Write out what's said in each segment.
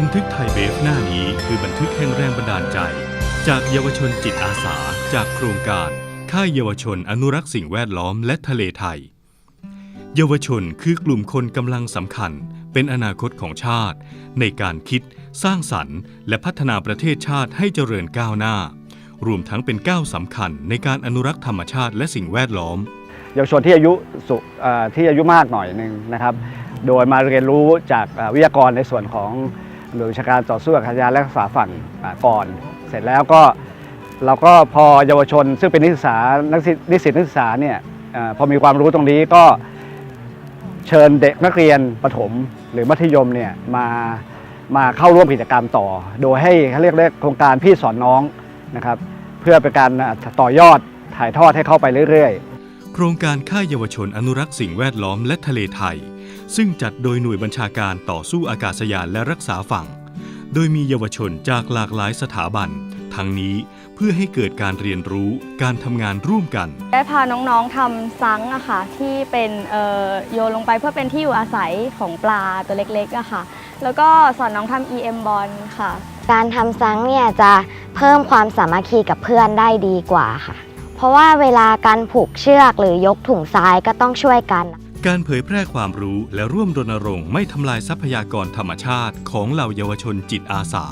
บันทึกไทยเบฟหน้านี้คือบันทึกแห่งแรงบันดาลใจ จากเยาวชนจิตอาสา จากโครงการ ค่ายเยาวชนอนุรักษ์สิ่งแวดล้อมและทะเลไทย เยาวชนคือกลุ่มคนกำลังสำคัญ เป็นอนาคตของชาติ ในการคิด สร้างสรรค์ และพัฒนาประเทศชาติให้เจริญก้าวหน้า รวมทั้งเป็นก้าวสำคัญในการอนุรักษ์ธรรมชาติและสิ่งแวดล้อม เยาวชนที่อายุสุที่อายุมากหน่อยหนึ่งนะครับ โดยมาเรียนรู้จากวิทยากรในส่วนของ หน่วยวิชาการต่อสู้กับขยานและรักษาฝั่งก่อน เสร็จแล้วก็เราก็พอเยาวชนซึ่งเป็นนักศึกษานักศึกนิสิตนักศึกษาเนี่ยอพอมีความรู้ตรงนี้ก็เชิญเด็กนักเรียนประถมหรือมัธยมเนี่ยมามาเข้าร่วมกิจกรรมต่อ โดยให้เขาเรียกเรียกโครงการพี่สอนน้องนะครับ เพื่อเป็นการต่อยอดถ่ายทอดให้เข้าไปเรื่อยๆ โครงการค่ายเยาวชนอนุรักษ์สิ่งแวดล้อมและทะเลไทย ซึ่งจัดโดยหน่วยบัญชาการต่อสู้อากาศยานและรักษาฝั่ง โดยมีเยาวชนจากหลากหลายสถาบัน ทั้งนี้เพื่อให้เกิดการเรียนรู้การทำงานร่วมกัน ได้พาน้องๆทำซังอะค่ะที่เป็นเอ่อโยนลงไปเพื่อเป็นที่อยู่อาศัยของปลาตัวเล็กๆอะค่ะ แล้วก็สอนน้องทำ EM บอลค่ะ การทำซังเนี่ยจะเพิ่มความสามัคคีกับเพื่อนได้ดีกว่าค่ะ เพราะว่าเวลาการผูกเชือกหรือยกถุงทรายก็ต้องช่วยกัน การเผยแพร่ความรู้และร่วมรณรงค์ไม่ทำลายทรัพยากรธรรมชาติของเหล่าเยาวชนจิตอาสา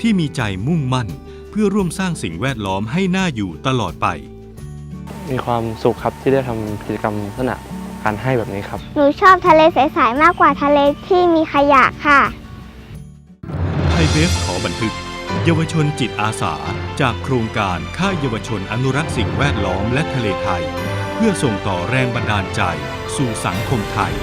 ที่มีใจมุ่งมั่น เพื่อร่วมสร้างสิ่งแวดล้อมให้น่าอยู่ตลอดไป มีความสุขครับที่ได้ทำกิจกรรมลักษณะการให้แบบนี้ครับ หนูชอบทะเลใสๆมากกว่าทะเลที่มีขยะค่ะ ไทยเบฟขอบันทึก เยาวชนจิตอาสา จากโครงการค่ายเยาวชนอนุรักษ์สิ่งแวดล้อมและทะเลไทย เพื่อส่งต่อแรงบันดาลใจ สู่สังคมไทย